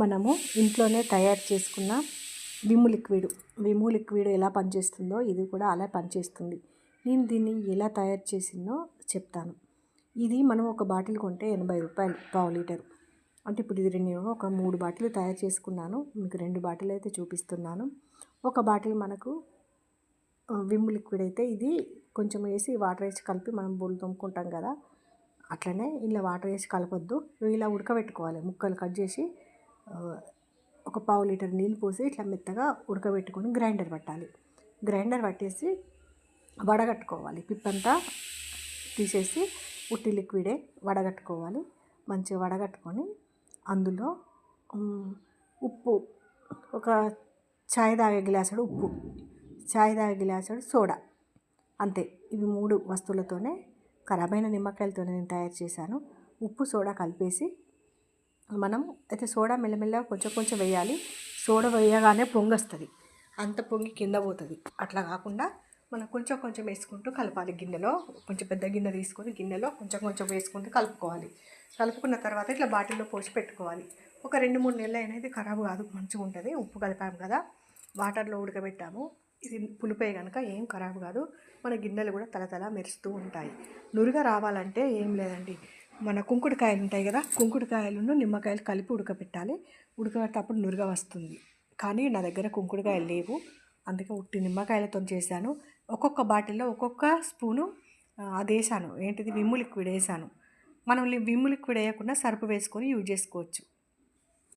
మనము ఇంట్లోనే తయారు చేసుకున్న విము లిక్విడ్. విము లిక్విడ్ ఎలా పనిచేస్తుందో ఇది కూడా అలా పనిచేస్తుంది. నేను దీన్ని ఎలా తయారు చేసిందో చెప్తాను. ఇది మనం ఒక బాటిల్ కొంటే ఎనభై రూపాయలు పావు లీటర్. అంటే ఇప్పుడు ఇది నేను ఒక మూడు బాటిల్ తయారు చేసుకున్నాను. మీకు రెండు బాటిల్ అయితే చూపిస్తున్నాను. ఒక బాటిల్ మనకు విమ్ లిక్విడ్ అయితే ఇది కొంచెం వేసి వాటర్ వేసి కలిపి మనం బోళ్ళు తోముకుంటాం కదా. అట్లనే ఇలా వాటర్ వేసి కలపొద్దు. ఇలా ఉడకబెట్టుకోవాలి. ముక్కలు కట్ చేసి ఒక పావు లీటర్ నీళ్ళు పోసి ఇట్లా మెత్తగా ఉడకబెట్టుకొని గ్రైండర్ పట్టాలి. గ్రైండర్ పట్టేసి వడగట్టుకోవాలి. పిప్పంతా తీసేసి ఉట్టి లిక్విడే వడగట్టుకోవాలి. మంచిగా వడగట్టుకొని అందులో ఉప్పు ఒక చాయ్ తాగే గ్లాసుడు ఉప్పు చాయ్ తాగే గ్లాసుడు సోడా అంతే. ఇవి మూడు వస్తువులతోనే ఖరాబైన నిమ్మకాయలతోనే నేను తయారు చేశాను. ఉప్పు సోడా కలిపేసి మనం అయితే సోడా మెల్లమెల్ల కొంచెం కొంచెం వేయాలి. సోడా వేయగానే పొంగొస్తుంది. అంత పొంగి కింద పోతుంది. అట్లా కాకుండా మనం కొంచెం కొంచెం వేసుకుంటూ కలపాలి గిన్నెలో. కొంచెం పెద్ద గిన్నె తీసుకొని గిన్నెలో కొంచెం కొంచెం వేసుకుంటూ కలుపుకోవాలి. కలుపుకున్న తర్వాత ఇట్లా బాటిల్లో పోసి పెట్టుకోవాలి. ఒక రెండు మూడు నెలలు అయినా ఇది ఖరాబ్ కాదు మంచిగా ఉంటుంది. ఉప్పు కలిపాము కదా వాటర్లో ఉడకబెట్టాము. ఇది పులిపోయి కనుక ఏం ఖరాబ్ కాదు. మన గిన్నెలు కూడా తలతల మెరుస్తూ ఉంటాయి. నురుగా రావాలంటే ఏం లేదండి. మన కుంకుడుకాయలు ఉంటాయి కదా కుంకుడుకాయలను నిమ్మకాయలు కలిపి ఉడకబెట్టాలి. ఉడకబెట్టేటప్పుడు నురుగా వస్తుంది. కానీ నా దగ్గర కుంకుడుకాయలు లేవు. అందుకే ఉట్టి నిమ్మకాయలతో చేశాను. ఒక్కొక్క బాటిల్లో ఒక్కొక్క స్పూను అది వేసాను ఏంటిది? విమ్ము లిక్విడ్ వేసాను మనం విమ్ము లిక్విడ్ వేయకుండా సరుపు వేసుకొని యూజ్ చేసుకోవచ్చు.